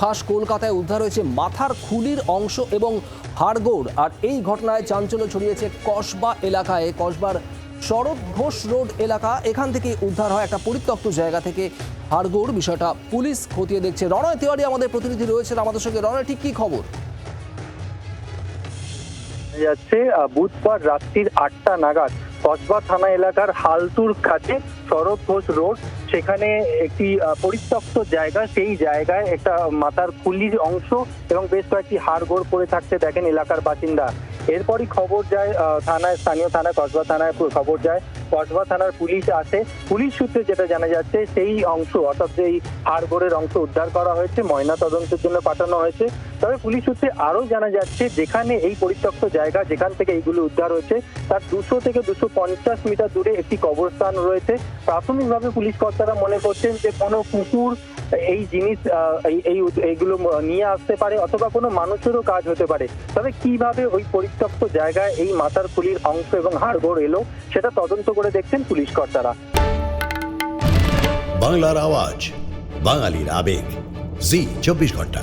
খাস কলকাতায় উদ্ধার হয়েছে মাথার খুলির অংশ এবং হাড়গোড়। আর এই ঘটনায় চাঞ্চল্য ছড়িয়েছে কসবা এলাকায়। কসবার শরৎ ঘোষ রোড এলাকা, এখান থেকে উদ্ধার হয় একটা পরিত্যক্ত জায়গা থেকে হাড়গোড়। বিষয়টা পুলিশ খতিয়ে দেখছে। রণয় তিওয়ারি আমাদের প্রতিনিধি রয়েছেন আমাদের সঙ্গে। রণয়, ঠিক কি খবর? যাচ্ছে বুধবার রাত্রির আটটা নাগাদ কসবা থানা এলাকার হালতুর কাছে শরৎ ঘোষ রোড, সেখানে একটি পরিত্যক্ত জায়গা, সেই জায়গায় একটা মাথার খুলির অংশ এবং বেশ কয়েকটি হাড়গোড় পড়ে থাকতে দেখেন এলাকার বাসিন্দা। এরপরই খবর যায় থানায়, স্থানীয় থানায়, কসবা থানায় খবর যায় কসবা থানার পুলিশ আসে। পুলিশ সূত্রে যেটা জানা যাচ্ছে, সেই অংশ, অর্থাৎ যেই হাড়গোড়ের অংশ উদ্ধার করা হয়েছে, ময়না তদন্তের জন্য পাঠানো হয়েছে। তবে পুলিশ সূত্রে আরও জানা যাচ্ছে, যেখানে এই পরিত্যক্ত জায়গা, যেখান থেকে এইগুলো উদ্ধার হয়েছে, তার দুশো থেকে দুশো পঞ্চাশ মিটার দূরে একটি কবরস্থান রয়েছে। প্রাথমিকভাবে পুলিশ কর্তারা মনে করছেন যে, কোনো কুকুর এই জিনিস এই- এই এইগুলো নিয়ে আসতে পারে, অথবা কোনো মানুষেরও কাজ হতে পারে। তবে কীভাবে ওই পরিত্যক্ত জায়গায় এই মাথার খুলির অংশ এবং হাড়গোড় এলো, সেটা তদন্ত করে দেখছেন পুলিশ কর্তারা বাংলার আওয়াজ বাঙালির আবেগ জি চব্বিশ ঘন্টা